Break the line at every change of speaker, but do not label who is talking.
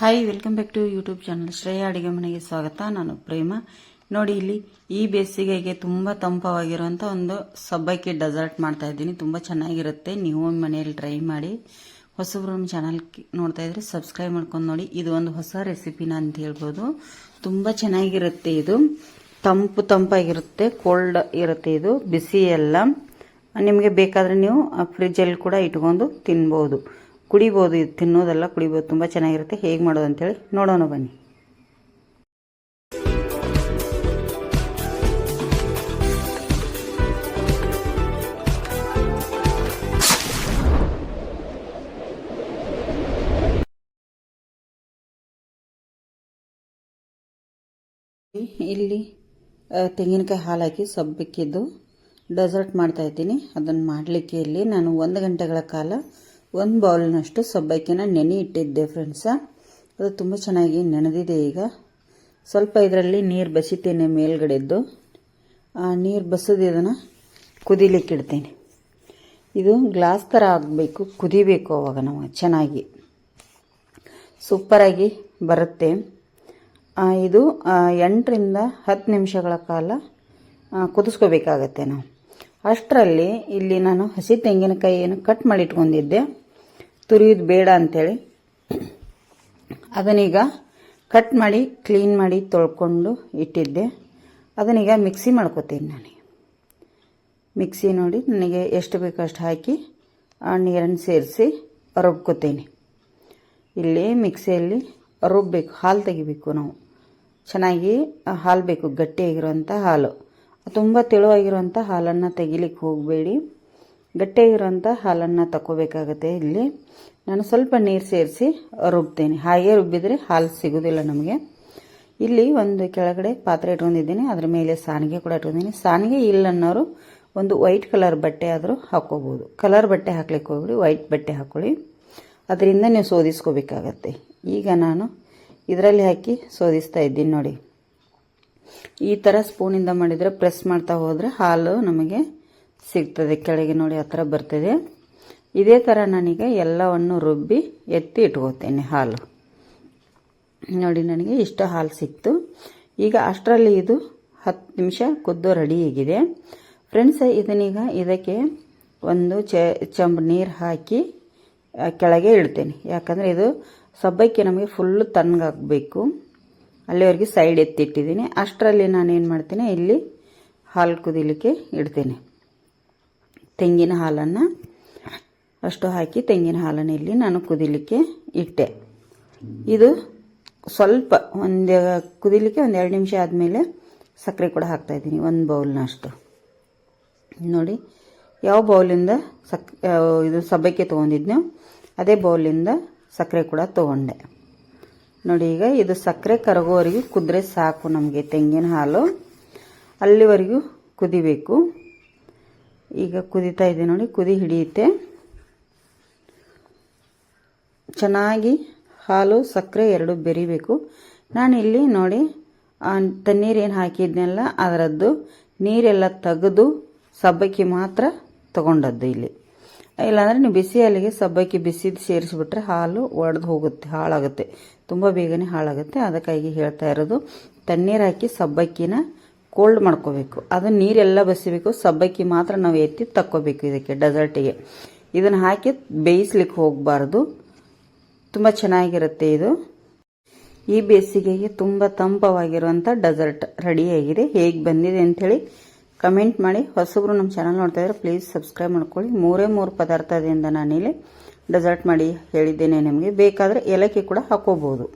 Hi welcome back to YouTube channel Shreya ಅಡಿಗೆ ಮನೆಗೆ ಸ್ವಾಗತ. ನಾನು ಪ್ರೇಮ. ನೋಡಿ, ಇಲ್ಲಿ ಈ ಬೇಸಿಗೆಗೆ ತುಂಬ ತಂಪವಾಗಿರುವಂಥ ಒಂದು ಸಬ್ಬಕ್ಕಿ ಡೆಸರ್ಟ್ ಮಾಡ್ತಾ ಇದ್ದೀನಿ. ತುಂಬ ಚೆನ್ನಾಗಿರುತ್ತೆ. ನೀವು ಮನೆಯಲ್ಲಿ ಟ್ರೈ ಮಾಡಿ ಹೊಸಬ್ರು ಚಾನಲ್ ನೋಡ್ತಾ ಇದ್ರೆ ಸಬ್ಸ್ಕ್ರೈಬ್ ಮಾಡ್ಕೊಂಡು ನೋಡಿ. ಇದು ಒಂದು ಹೊಸ ರೆಸಿಪಿನ ಅಂತ ಹೇಳ್ಬೋದು. ತುಂಬ ಚೆನ್ನಾಗಿರುತ್ತೆ ಇದು. ತಂಪು ತಂಪಾಗಿರುತ್ತೆ. ಕೋಲ್ಡ್ ಇರುತ್ತೆ ಇದು. ಬಿಸಿ ಎಲ್ಲ. ನಿಮಗೆ ಬೇಕಾದರೆ ನೀವು ಫ್ರಿಜ್ಜಲ್ಲಿ ಕೂಡ ಇಟ್ಕೊಂಡು ತಿನ್ಬೋದು. ಕುಡಿಬೋದು ಇದು ತಿನ್ನೋದೆಲ್ಲ ಕುಡಿಬೋದು, ತುಂಬ ಚೆನ್ನಾಗಿರುತ್ತೆ. ಹೇಗೆ ಮಾಡೋದು ಅಂತೇಳಿ ನೋಡೋಣ ಬನ್ನಿ. ಇಲ್ಲಿ ತೆಂಗಿನಕಾಯಿ ಹಾಲು ಹಾಕಿ ಸಬ್ಬಕ್ಕಿದ್ದು ಡೆಸರ್ಟ್ ಮಾಡ್ತಾ ಇದ್ದೀನಿ. ಅದನ್ನು ಮಾಡಲಿಕ್ಕೆ ಇಲ್ಲಿ ನಾನು ಒಂದು ಗಂಟೆಗಳ ಕಾಲ ಒಂದು ಬೌಲ್ನಷ್ಟು ಸಬ್ಬಕ್ಕಿನ ನೆನೆ ಇಟ್ಟಿದ್ದೆ ಫ್ರೆಂಡ್ಸ ಅದು ತುಂಬ ಚೆನ್ನಾಗಿ ನೆನೆದಿದೆ ಈಗ. ಸ್ವಲ್ಪ ಇದರಲ್ಲಿ ನೀರು ಬಸಿತೇನೆ ಮೇಲ್ಗಡೆದ್ದು. ಆ ನೀರು ಬಸದು ಇದನ್ನು ಕುದಿಲಿಕ್ಕೆ ಇಡ್ತೀನಿ. ಇದು ಗ್ಲಾಸ್ ಥರ ಆಗಬೇಕು, ಕುದಿಬೇಕು ಅವಾಗ ನಾವು ಚೆನ್ನಾಗಿ. ಸೂಪರಾಗಿ ಬರುತ್ತೆ. ಇದು ಎಂಟರಿಂದ ಹತ್ತು ನಿಮಿಷಗಳ ಕಾಲ ಕುದಿಸ್ಕೋಬೇಕಾಗತ್ತೆ ನಾವು. ಅಷ್ಟರಲ್ಲಿ ಇಲ್ಲಿ ನಾನು ಹಸಿ ತೆಂಗಿನಕಾಯಿಯನ್ನು ಕಟ್ ಮಾಡಿ ಇಟ್ಕೊಂಡಿದ್ದೆ ತುರಿಯೋದು ಬೇಡ ಅಂಥೇಳಿ ಅದನ್ನೀಗ ಕಟ್ ಮಾಡಿ ಕ್ಲೀನ್ ಮಾಡಿ ತೊಳ್ಕೊಂಡು ಇಟ್ಟಿದ್ದೆ. ಅದನ್ನೀಗ ಮಿಕ್ಸಿ ಮಾಡ್ಕೋತೀನಿ ನಾನು. ಮಿಕ್ಸಿ ನೋಡಿ ನನಗೆ ಎಷ್ಟು ಬೇಕೋ ಅಷ್ಟು ಹಾಕಿ ಆ ನೀರನ್ನು ಸೇರಿಸಿ ರುಬ್ಕೋತೀನಿ. ಇಲ್ಲಿ ಮಿಕ್ಸಿಯಲ್ಲಿ ರುಬ್ಬಬೇಕು ಹಾಲು ತೆಗಿಬೇಕು ನಾವು. ಚೆನ್ನಾಗಿ ಹಾಲು ಬೇಕು, ಗಟ್ಟಿಯಾಗಿರುವಂಥ ಹಾಲು. ತುಂಬ ತೆಳುವಾಗಿರುವಂಥ ಹಾಲನ್ನು ತೆಗಿಲಿಕ್ಕೆ ಹೋಗಬೇಡಿ. ಗಟ್ಟಿಯಾಗಿರುವಂಥ ಹಾಲನ್ನು ತಗೋಬೇಕಾಗತ್ತೆ ಇಲ್ಲಿ. ನಾನು ಸ್ವಲ್ಪ ನೀರು ಸೇರಿಸಿ ರುಬ್ತೇನೆ. ಹಾಗೆ ರುಬ್ಬಿದರೆ ಹಾಲು ಸಿಗೋದಿಲ್ಲ ನಮಗೆ. ಇಲ್ಲಿ ಒಂದು ಕೆಳಗಡೆ ಪಾತ್ರೆ ಇಟ್ಕೊಂಡಿದ್ದೀನಿ. ಅದ್ರ ಮೇಲೆ ಸಾನಿಗೆ ಕೂಡ ಇಟ್ಕೊಂಡಿದ್ದೀನಿ. ಸಾನಿಗೆ ಇಲ್ಲ ಅನ್ನೋರು ಒಂದು ವೈಟ್ ಕಲರ್ ಬಟ್ಟೆ ಆದರೂ ಹಾಕ್ಕೋಬೋದು. ಕಲರ್ ಬಟ್ಟೆ ಹಾಕ್ಲಿಕ್ಕೆ ಹೋಗ್ಬಿಡಿ, ವೈಟ್ ಬಟ್ಟೆ ಹಾಕ್ಕೊಳ್ಳಿ ಅದರಿಂದ ನೀವು ಸೋದಿಸ್ಕೋಬೇಕಾಗತ್ತೆ. ಈಗ ನಾನು ಇದರಲ್ಲಿ ಹಾಕಿ ಸೋದಿಸ್ತಾ ಇದ್ದೀನಿ ನೋಡಿ. ಈ ಥರ ಸ್ಪೂನಿಂದ ಮಾಡಿದರೆ ಪ್ರೆಸ್ ಮಾಡ್ತಾ ಹೋದರೆ ಹಾಲು ನಮಗೆ ಸಿಗ್ತದೆ, ಕೆಳಗೆ ನೋಡಿ ಆ ಥರ ಬರ್ತದೆ. ಇದೇ ಥರ ನನಗೆ ಎಲ್ಲವನ್ನು ರುಬ್ಬಿ ಎತ್ತಿ ಇಟ್ಕೋತೇನೆ ಹಾಲು. ನೋಡಿ, ನನಗೆ ಇಷ್ಟು ಹಾಲು ಸಿಕ್ತು. ಈಗ ಅಷ್ಟರಲ್ಲಿ ಇದು ಹತ್ತು ನಿಮಿಷ ಕುದ್ದು ರೆಡಿ ಆಗಿದೆ. ಫ್ರೆಂಡ್ಸ್, ಇದನ್ನೀಗ ಇದಕ್ಕೆ ಒಂದು ಚಂಬ್ ನೀರು ಹಾಕಿ ಕೆಳಗೆ ಇಡ್ತೇನೆ. ಯಾಕಂದರೆ ಇದು ಸಬ್ಬಕ್ಕಿ ನಮಗೆ ಫುಲ್ಲು ತಣ್ಣಗಾಗಬೇಕು. ಅಲ್ಲಿವರೆಗೆ ಸೈಡ್ ಎತ್ತಿಟ್ಟಿದ್ದೀನಿ. ಅಷ್ಟರಲ್ಲಿ ನಾನೇನು ಮಾಡ್ತೀನಿ, ಇಲ್ಲಿ ಹಾಲು ಕುದಿಲಿಕ್ಕೆ ಇಡ್ತೀನಿ. ತೆಂಗಿನ ಹಾಲನ್ನು ಅಷ್ಟು ಹಾಕಿ ತೆಂಗಿನ ಹಾಲನ್ನು ಇಲ್ಲಿ ನಾನು ಕುದಿಲಿಕ್ಕೆ ಇಟ್ಟೆ. ಇದು ಸ್ವಲ್ಪ ಒಂದು ಕುದಿಲಿಕ್ಕೆ ಒಂದು ಎರಡು ನಿಮಿಷ ಆದಮೇಲೆ ಸಕ್ಕರೆ ಕೂಡ ಹಾಕ್ತಾಯಿದ್ದೀನಿ ಒಂದು ಬೌಲ್ನಷ್ಟು ನೋಡಿ, ಯಾವ ಬೌಲಿಂದ ಸಕ್, ಇದು ಸಬ್ಬಕ್ಕೆ ತೊಗೊಂಡಿದ್ನೋ ಅದೇ ಬೌಲಿಂದ ಸಕ್ಕರೆ ಕೂಡ ತೊಗೊಂಡೆ. ನೋಡಿ, ಈಗ ಇದು ಸಕ್ಕರೆ ಕರಗೋವರೆಗೂ ಕುದ್ರೆ ಸಾಕು ನಮಗೆ ತೆಂಗಿನ ಹಾಲು. ಅಲ್ಲಿವರೆಗೂ ಕುದಿಬೇಕು. ಈಗ ಕುದಿತಾ ಇದೆ ನೋಡಿ, ಕುದಿ ಹಿಡಿಯುತ್ತೆ. ಚೆನ್ನಾಗಿ ಹಾಲು, ಸಕ್ಕರೆ ಎರಡು ಬೆರಿಬೇಕು. ನಾನಿಲ್ಲಿ ನೋಡಿ ತಣ್ಣೀರೇನು ಹಾಕಿದ್ನೆಲ್ಲ, ಅದರದ್ದು ನೀರೆಲ್ಲ ತೆಗೆದು ಸಬ್ಬಕ್ಕಿ ಮಾತ್ರ ತಗೊಂಡದ್ದು ಇಲ್ಲಿ. ಇಲ್ಲಾಂದರೆ ನೀವು ಬಿಸಿ ಹಾಲಿಗೆ ಸಬ್ಬಕ್ಕಿ ಬಿಸಿದು ಸೇರಿಸಿಬಿಟ್ರೆ ಹಾಲು ಒಡೆದು ಹೋಗುತ್ತೆ, ಹಾಳಾಗುತ್ತೆ. ತುಂಬ ಬೇಗನೆ ಹಾಳಾಗುತ್ತೆ. ಅದಕ್ಕಾಗಿ ಹೇಳ್ತಾ ಇರೋದು, ತಣ್ಣೀರು ಹಾಕಿ ಸಬ್ಬಕ್ಕಿನ ಕೋಲ್ಡ್ ಮಾಡ್ಕೋಬೇಕು. ಅದು ನೀರೆಲ್ಲ ಬಸಿಬೇಕು ಸಬ್ಬಕ್ಕಿ ಮಾತ್ರ ನಾವು ಎತ್ತಿ ತಕ್ಕೋಬೇಕು ಇದಕ್ಕೆ ಡೆಸರ್ಟಿಗೆ ಇದನ್ನು ಹಾಕಿ ಬೇಯಿಸ್ಲಿಕ್ಕೆ ಹೋಗಬಾರ್ದು. ತುಂಬ ಚೆನ್ನಾಗಿರುತ್ತೆ ಇದು. ಈ ಬೇಸಿಗೆಗೆ ತುಂಬ ತಂಪವಾಗಿರುವಂಥ ಡೆಸರ್ಟ್ ರೆಡಿಯಾಗಿದೆ ಹೇಗೆ ಬಂದಿದೆ ಅಂಥೇಳಿ ಕಮೆಂಟ್ ಮಾಡಿ. ಹೊಸಬ್ರು ನಮ್ಮ ಚಾನಲ್ ನೋಡ್ತಾ ಇದ್ರೆ ಪ್ಲೀಸ್ ಸಬ್ಸ್ಕ್ರೈಬ್ ಮಾಡ್ಕೊಳ್ಳಿ. ಮೂರೇ ಮೂರು ಪದಾರ್ಥದಿಂದ ನಾನಿಲ್ಲಿ ಡೆಸರ್ಟ್ ಮಾಡಿ ಹೇಳಿದ್ದೇನೆ ನಿಮಗೆ. ಬೇಕಾದರೆ ಏಲಕ್ಕಿ ಕೂಡ ಹಾಕೋಬೋದು